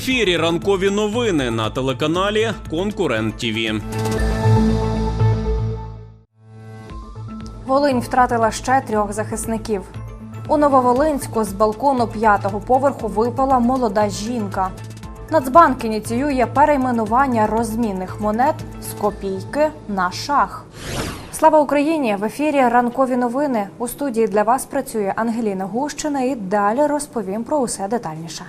ефірі ранкові новини на телеканалі Конкурент ТІВІ. Волинь втратила ще трьох захисників. У Нововолинську з балкону п'ятого поверху випала молода жінка. Нацбанк ініціює перейменування розмінних монет з копійки на шах. Слава Україні! В ефірі ранкові новини. У студії для вас працює Ангеліна Гущина і далі розповім про усе детальніше.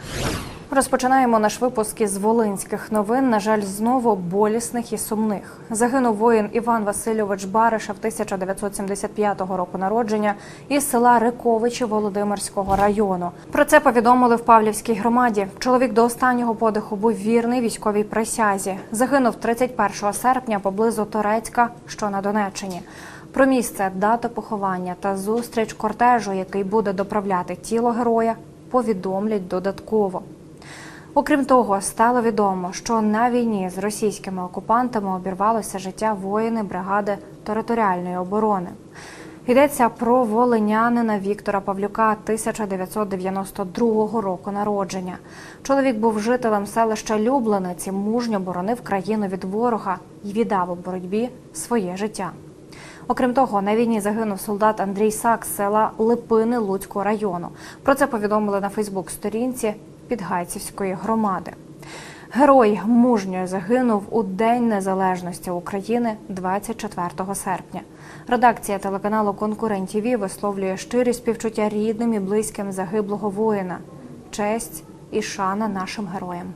Розпочинаємо наш випуск із волинських новин. На жаль, знову болісних і сумних. Загинув воїн Іван Васильович Бариша в 1975 року народження із села Риковичі Володимирського району. Про це повідомили в Павлівській громаді. Чоловік до останнього подиху був вірний військовій присязі. Загинув 31 серпня поблизу Торецька, що на Донеччині. Про місце, дату поховання та зустріч кортежу, який буде доправляти тіло героя, повідомлять додатково. Окрім того, стало відомо, що на війні з російськими окупантами обірвалося життя воїни бригади територіальної оборони. Йдеться про волинянина Віктора Павлюка 1992 року народження. Чоловік був жителем селища Люблениці, і мужньо боронив країну від ворога і віддав у боротьбі своє життя. Окрім того, на війні загинув солдат Андрій Сак з села Липини Луцького району. Про це повідомили на Фейсбук-сторінці Підгайцівської громади. Герой мужньо загинув у День Незалежності України 24 серпня. Редакція телеканалу Конкурент ТВ висловлює щирі співчуття рідним і близьким загиблого воїна. Честь і шана нашим героям.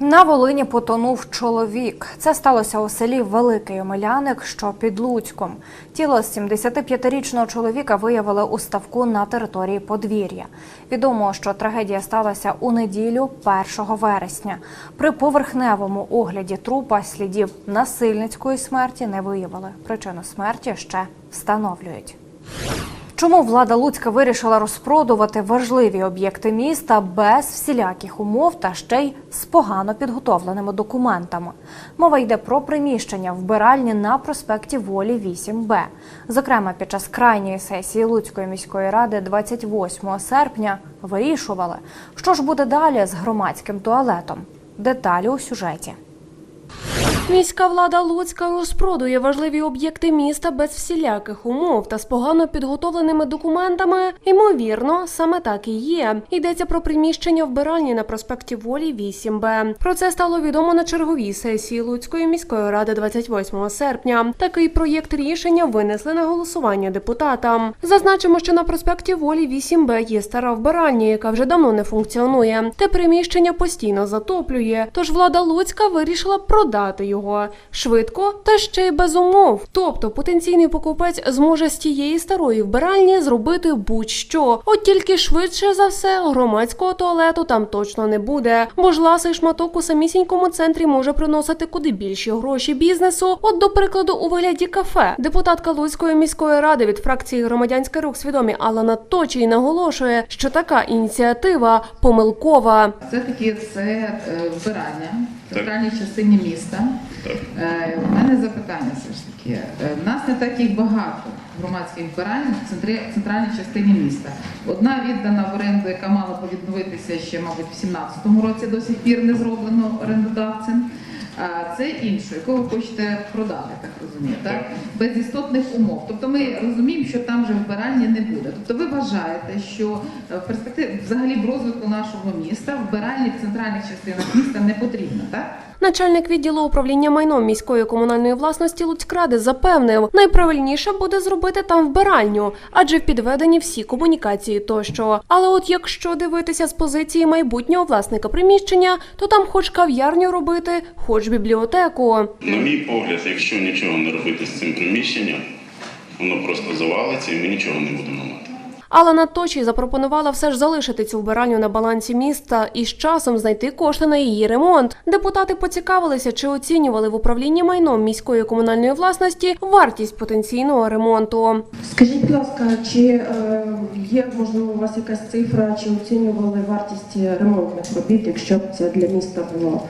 На Волині потонув чоловік. Це сталося у селі Великий Омеляник, що під Луцьком. Тіло 75-річного чоловіка виявили у ставку на території подвір'я. Відомо, що трагедія сталася у неділю 1 вересня. При поверхневому огляді трупа слідів насильницької смерті не виявили. Причину смерті ще встановлюють. Чому влада Луцька вирішила розпродувати важливі об'єкти міста без всіляких умов та ще й з погано підготовленими документами? Мова йде про приміщення вбиральні на проспекті Волі 8Б. Зокрема, під час крайньої сесії Луцької міської ради 28 серпня вирішували, що ж буде далі з громадським туалетом. Деталі у сюжеті. Міська влада Луцька розпродує важливі об'єкти міста без всіляких умов та з погано підготовленими документами. Ймовірно, саме так і є. Йдеться про приміщення вбиральні на проспекті Волі 8Б. Про це стало відомо на черговій сесії Луцької міської ради 28 серпня. Такий проєкт рішення винесли на голосування депутатам. Зазначимо, що на проспекті Волі 8Б є стара вбиральня, яка вже давно не функціонує. Те приміщення постійно затоплює. Тож влада Луцька вирішила продати його швидко та ще й без умов. Тобто потенційний покупець зможе з тієї старої вбиральні зробити будь-що. От тільки швидше за все громадського туалету там точно не буде. Бо ж ласий шматок у самісінькому центрі може приносити куди більші гроші бізнесу. От, до прикладу, у вигляді кафе. Депутатка Луцької міської ради від фракції Громадянський рух свідомі Алана Точій наголошує, що така ініціатива помилкова. Таки це е, вбирання в центральній частині міста. Е, У мене запитання все ж таки. Е, В нас не так їх багато громадських вбирань в центральній частині міста. Одна віддана в оренду, яка мала б відновитися ще, мабуть, в 17-му році до сих пір не зроблено орендодавцем. А це інше, яку ви хочете продати, так розумію, так? Без істотних умов. Тобто ми розуміємо, що там вже вбирання не буде. Тобто ви вважаєте, що е, в перспективі взагалі в розвитку нашого міста вбиральні в центральних частинах міста не потрібно, так? Начальник відділу управління майном міської комунальної власності Луцькради запевнив, найправильніше буде зробити там вбиральню, адже підведені всі комунікації тощо. Але от якщо дивитися з позиції майбутнього власника приміщення, то там хоч кав'ярню робити, хоч бібліотеку. На мій погляд, якщо нічого не робити з цим приміщенням, воно просто завалиться і ми нічого не будемо мати. Алана Точі запропонувала все ж залишити цю вбиральню на балансі міста і з часом знайти кошти на її ремонт. Депутати поцікавилися, чи оцінювали в управлінні майном міської комунальної власності вартість потенційного ремонту. Скажіть, будь ласка, чи е, є можливо у вас якась цифра, чи оцінювали вартість ремонтних робіт, якщо б це для міста було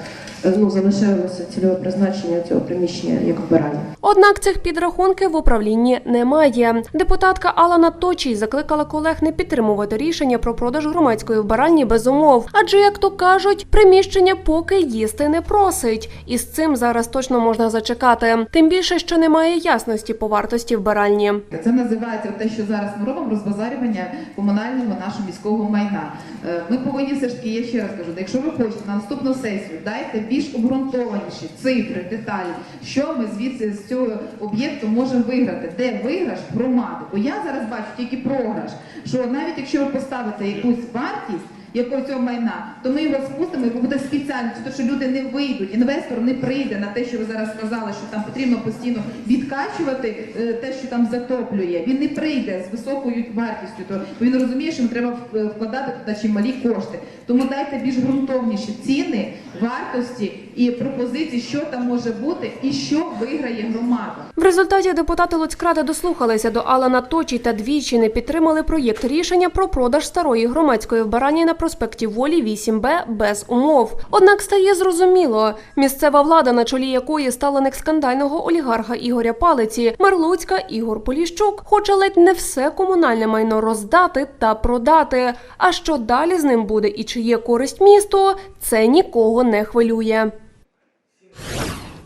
ну, залишилося цільове призначення цього приміщення як вбирання. Однак цих підрахунків в управлінні немає. Депутатка Алана Точій закликала колег не підтримувати рішення про продаж громадської вбиральні без умов. Адже, як то кажуть, приміщення поки їсти не просить, і з цим зараз точно можна зачекати. Тим більше, що немає ясності по вартості вбиральні. Це називається те, що зараз ми робимо, розбазарювання комунального нашого міського майна. Е, Ми повинні все ж таки, я ще раз кажу, якщо ви хочете на наступну сесію, дайте більш обґрунтованіші цифри, деталі, що ми звідси з цього об'єкту можемо виграти, де виграш громади. Бо я зараз бачу тільки програш, що навіть якщо ви поставите якусь вартість. Якого цього майна, то ми його спустимо, і буде спеціально, тому що люди не вийдуть, інвестор не прийде на те, що ви зараз сказали, що там потрібно постійно відкачувати е, те, що там затоплює. Він не прийде з високою вартістю, то він розуміє, що треба вкладати туди чималі кошти. Тому дайте більш ґрунтовніші ціни, вартості і пропозиції, що там може бути і що виграє громада. В результаті депутати Луцькради дослухалися до Алана Точі та двічі не підтримали проєкт рішення про продаж старої громадської вбиральні на проспекті Волі 8Б без умов. Однак стає зрозуміло, місцева влада, на чолі якої стала скандального олігарха Ігоря Палиці, мер Луцька Ігор Поліщук, хоче ледь не все комунальне майно роздати та продати. А що далі з ним буде і чи є користь місту, це нікого не хвилює.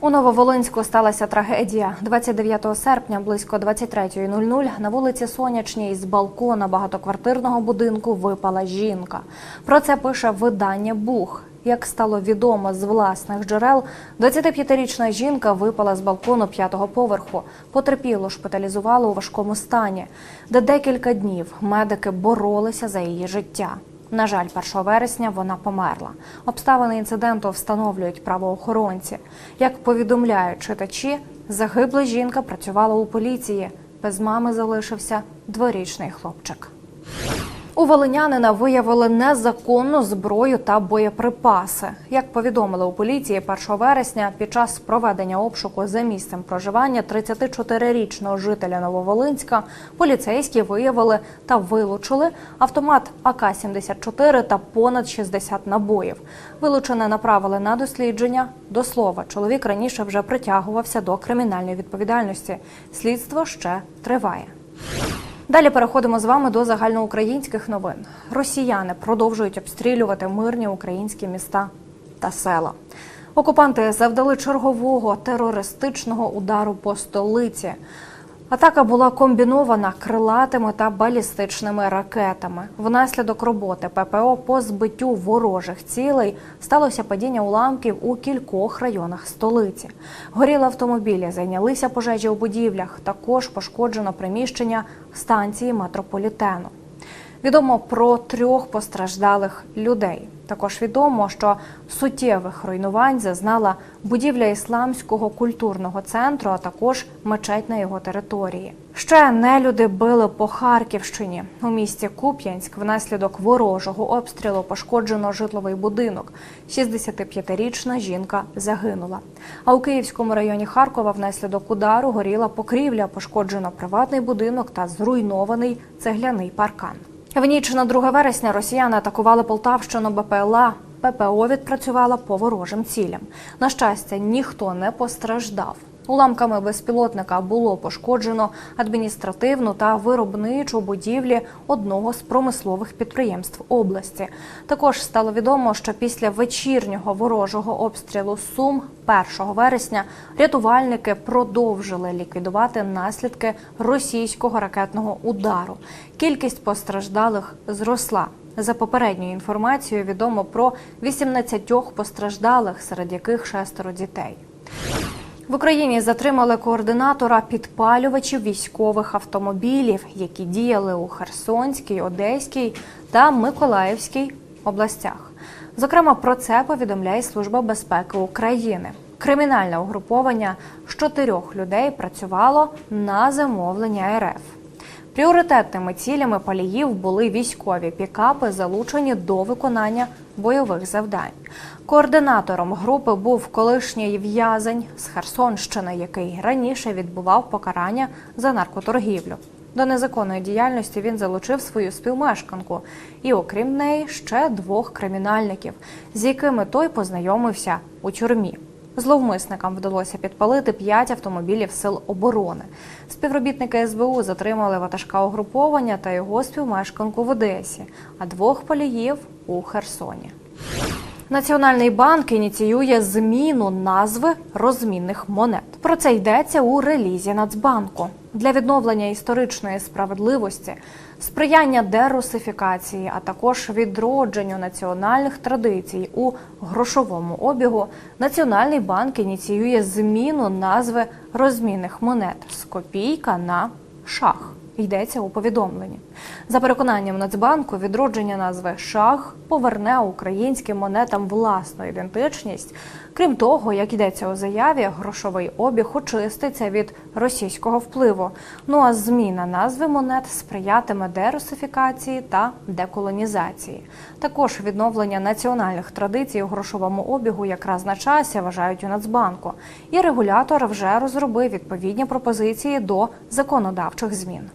У Нововолинську сталася трагедія. 29 серпня близько 23.00 на вулиці Сонячній з балкона багатоквартирного будинку випала жінка. Про це пише видання Бух. Як стало відомо з власних джерел, 25-річна жінка випала з балкону п'ятого поверху. Потерпіло шпиталізували у важкому стані, де декілька днів медики боролися за її життя. На жаль, 1 вересня вона померла. Обставини інциденту встановлюють правоохоронці. Як повідомляють читачі, загибла жінка працювала у поліції. Без мами залишився дворічний хлопчик. У волинянина виявили незаконну зброю та боєприпаси. Як повідомили у поліції 1 вересня, під час проведення обшуку за місцем проживання 34-річного жителя Нововолинська поліцейські виявили та вилучили автомат АК-74 та понад 60 набоїв. Вилучене направили на дослідження. До слова, чоловік раніше вже притягувався до кримінальної відповідальності. Слідство ще триває. Далі переходимо з вами до загальноукраїнських новин. Росіяни продовжують обстрілювати мирні українські міста та села. Окупанти завдали чергового терористичного удару по столиці. Атака була комбінована крилатими та балістичними ракетами. Внаслідок роботи ППО по збиттю ворожих цілей сталося падіння уламків у кількох районах столиці. Горіли автомобілі, зайнялися пожежі у будівлях. Також пошкоджено приміщення станції метрополітену. Відомо про трьох постраждалих людей. Також відомо, що суттєвих руйнувань зазнала будівля ісламського культурного центру, а також мечеть на його території. Ще нелюди били по Харківщині. У місті Куп'янськ внаслідок ворожого обстрілу пошкоджено житловий будинок. 65-річна жінка загинула. А у Київському районі Харкова внаслідок удару горіла покрівля, пошкоджено приватний будинок та зруйнований цегляний паркан. В ніч на 2 вересня росіяни атакували Полтавщину БПЛА. ППО відпрацювала по ворожим цілям. На щастя, ніхто не постраждав. Уламками безпілотника було пошкоджено адміністративну та виробничу будівлі одного з промислових підприємств області. Також стало відомо, що після вечірнього ворожого обстрілу Сум 1 вересня рятувальники продовжили ліквідувати наслідки російського ракетного удару. Кількість постраждалих зросла. За попередньою інформацією відомо про 18 постраждалих, серед яких шестеро дітей. В Україні затримали координатора підпалювачів військових автомобілів, які діяли у Херсонській, Одеській та Миколаївській областях. Зокрема, про це повідомляє Служба безпеки України. Кримінальне угруповання з чотирьох людей працювало на замовлення РФ. Пріоритетними цілями паліїв були військові пікапи, залучені до виконання бойових завдань. Координатором групи був колишній в'язень з Херсонщини, який раніше відбував покарання за наркоторгівлю. До незаконної діяльності він залучив свою співмешканку і, окрім неї, ще двох кримінальників, з якими той познайомився у тюрмі. Зловмисникам вдалося підпалити п'ять автомобілів сил оборони. Співробітники СБУ затримали ватажка угруповання та його співмешканку в Одесі, а двох поліїв у Херсоні. Національний банк ініціює зміну назви розмінних монет. Про це йдеться у релізі Нацбанку для відновлення історичної справедливості, сприяння дерусифікації, а також відродженню національних традицій у грошовому обігу. Національний банк ініціює зміну назви розмінних монет з копійка на шах. Йдеться у повідомленні. За переконанням Нацбанку, відродження назви шах поверне українським монетам власну ідентичність. Крім того, як йдеться у заяві, грошовий обіг очиститься від російського впливу. Ну а зміна назви монет сприятиме дерусифікації та деколонізації. Також відновлення національних традицій у грошовому обігу якраз на часі вважають у Нацбанку. І регулятор вже розробив відповідні пропозиції до законодавчих змін.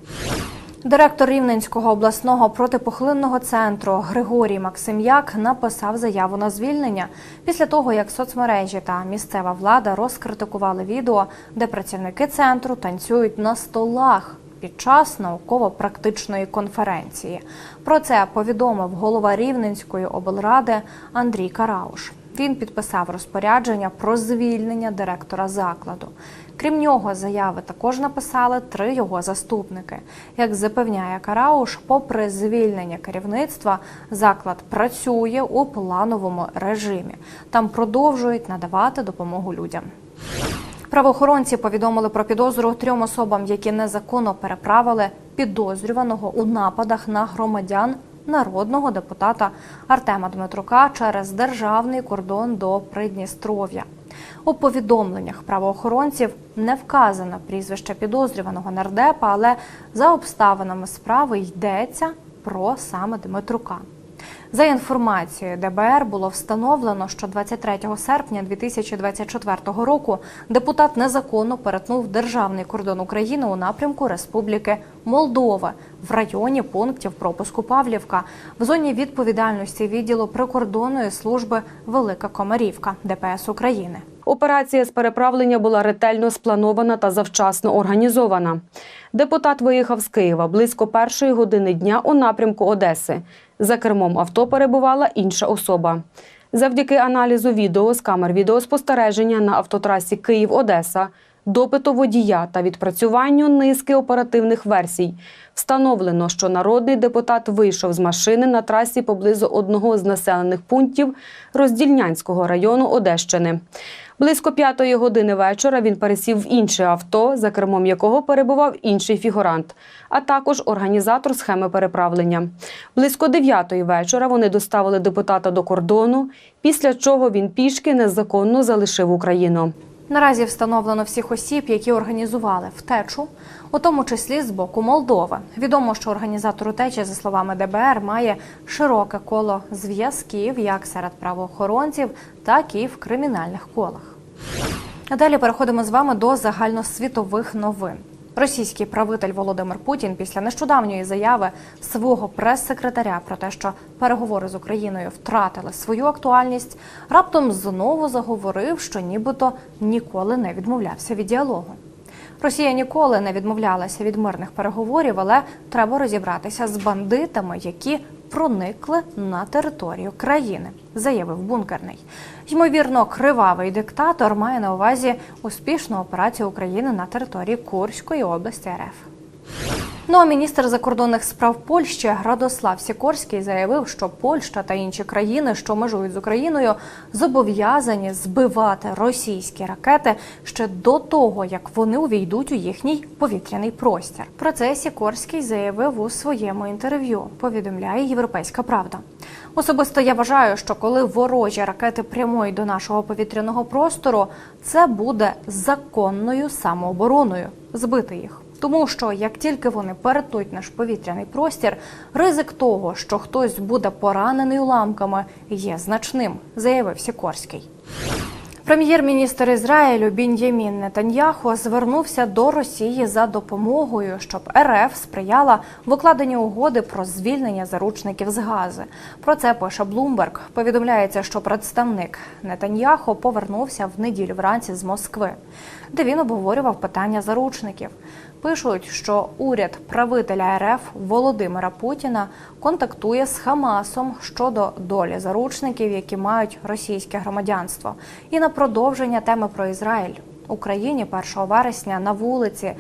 Директор Рівненського обласного протипухлинного центру Григорій Максим'як написав заяву на звільнення після того, як соцмережі та місцева влада розкритикували відео, де працівники центру танцюють на столах під час науково-практичної конференції. Про це повідомив голова Рівненської облради Андрій Карауш. Він підписав розпорядження про звільнення директора закладу. Крім нього, заяви також написали три його заступники. Як запевняє Карауш, попри звільнення керівництва, заклад працює у плановому режимі. Там продовжують надавати допомогу людям. Правоохоронці повідомили про підозру трьом особам, які незаконно переправили підозрюваного у нападах на громадян народного депутата Артема Дмитрука через державний кордон до Придністров'я. У повідомленнях правоохоронців не вказано прізвище підозрюваного нардепа, але за обставинами справи йдеться про саме Дмитрука. За інформацією ДБР було встановлено, що 23 серпня 2024 року депутат незаконно перетнув державний кордон України у напрямку Республіки Молдова в районі пунктів пропуску Павлівка в зоні відповідальності відділу прикордонної служби Велика Комарівка ДПС України. Операція з переправлення була ретельно спланована та завчасно організована. Депутат виїхав з Києва близько першої години дня у напрямку Одеси. За кермом авто перебувала інша особа. Завдяки аналізу відео з камер відеоспостереження на автотрасі Київ-Одеса, допиту водія та відпрацюванню низки оперативних версій встановлено, що народний депутат вийшов з машини на трасі поблизу одного з населених пунктів Роздільнянського району Одещини. Близько п'ятої години вечора він пересів в інше авто, за кермом якого перебував інший фігурант, а також організатор схеми переправлення. Близько дев'ятої вечора вони доставили депутата до кордону, після чого він пішки незаконно залишив Україну. Наразі встановлено всіх осіб, які організували втечу, у тому числі з боку Молдови. Відомо, що організатор утечі, за словами ДБР, має широке коло зв'язків як серед правоохоронців, так і в кримінальних колах. Далі переходимо з вами до загальносвітових новин. Російський правитель Володимир Путін після нещодавньої заяви свого прес-секретаря про те, що переговори з Україною втратили свою актуальність, раптом знову заговорив, що нібито ніколи не відмовлявся від діалогу. Росія ніколи не відмовлялася від мирних переговорів, але треба розібратися з бандитами, які проникли на територію країни, заявив бункерний. Ймовірно, кривавий диктатор має на увазі успішну операцію України на території Курської області РФ. Ну а міністр закордонних справ Польщі Радослав Сікорський заявив, що Польща та інші країни, що межують з Україною, зобов'язані збивати російські ракети ще до того, як вони увійдуть у їхній повітряний простір. Про це Сікорський заявив у своєму інтерв'ю. Повідомляє Європейська Правда. Особисто я вважаю, що коли ворожі ракети прямують до нашого повітряного простору, це буде законною самообороною збити їх. Тому що як тільки вони перетнуть наш повітряний простір, ризик того, що хтось буде поранений уламками, є значним, заявив Сікорський. Прем'єр-міністр Ізраїлю Бін'ямін Нетаньяху звернувся до Росії за допомогою, щоб РФ сприяла в укладенні угоди про звільнення заручників з Гази. Про це пише Блумберг. Повідомляється, що представник Нетаньяху повернувся в неділю вранці з Москви, де він обговорював питання заручників. Пишуть, що уряд правителя РФ Володимира Путіна контактує з Хамасом щодо долі заручників, які мають російське громадянство, і на продовження теми про Ізраїль. Україні 1 вересня на вулиці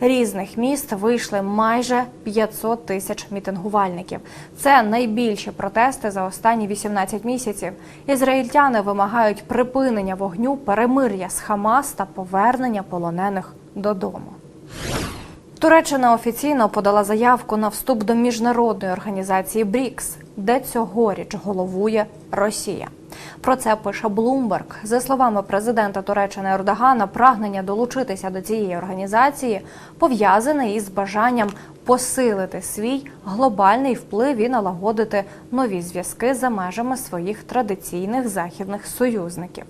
різних міст вийшли майже 500 тисяч мітингувальників. Це найбільші протести за останні 18 місяців. Ізраїльтяни вимагають припинення вогню, перемир'я з Хамас та повернення полонених додому. Туреччина офіційно подала заявку на вступ до міжнародної організації БРІКС, де цьогоріч головує Росія. Про це пише Блумберг. За словами президента Туреччини Ердогана, прагнення долучитися до цієї організації пов'язане із бажанням посилити свій глобальний вплив і налагодити нові зв'язки за межами своїх традиційних західних союзників.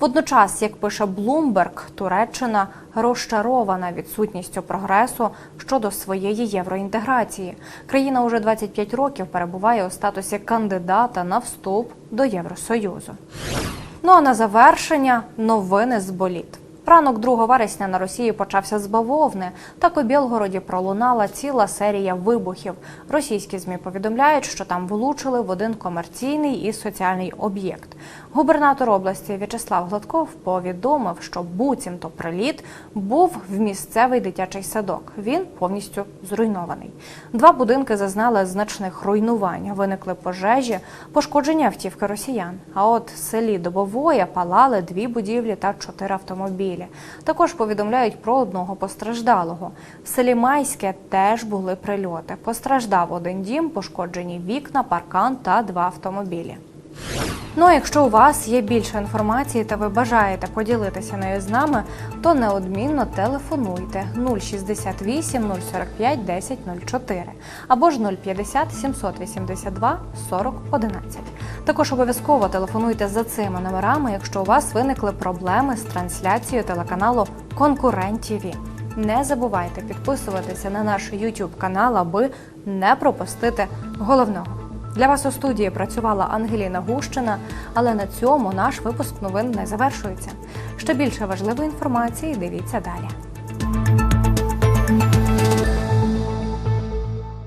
Водночас, як пише Блумберг, Туреччина розчарована відсутністю прогресу щодо своєї євроінтеграції. Країна уже 25 років перебуває у статусі кандидата на вступ до Євросоюзу. Ну а на завершення новини з боліт. Ранок 2 вересня на Росії почався з бавовни. Так у Білгороді пролунала ціла серія вибухів. Російські змі повідомляють, що там влучили в один комерційний і соціальний об'єкт. Губернатор області В'ячеслав Гладков повідомив, що буцімто приліт був в місцевий дитячий садок. Він повністю зруйнований. Два будинки зазнали значних руйнувань. Виникли пожежі, пошкодження автівки росіян. А от в селі Добовоє палали дві будівлі та чотири автомобілі. Також повідомляють про одного постраждалого. В селі Майське теж були прильоти. Постраждав один дім, пошкоджені вікна, паркан та два автомобілі. Ну а якщо у вас є більше інформації та ви бажаєте поділитися нею з нами, то неодмінно телефонуйте 068 045 10 04 або ж 050 782 40 11. Також обов'язково телефонуйте за цими номерами, якщо у вас виникли проблеми з трансляцією телеканалу Конкурент ТІВІ. Не забувайте підписуватися на наш YouTube канал, аби не пропустити головного. Для вас у студії працювала Ангеліна Гущина, але на цьому наш випуск новин не завершується. Ще більше важливої інформації дивіться далі.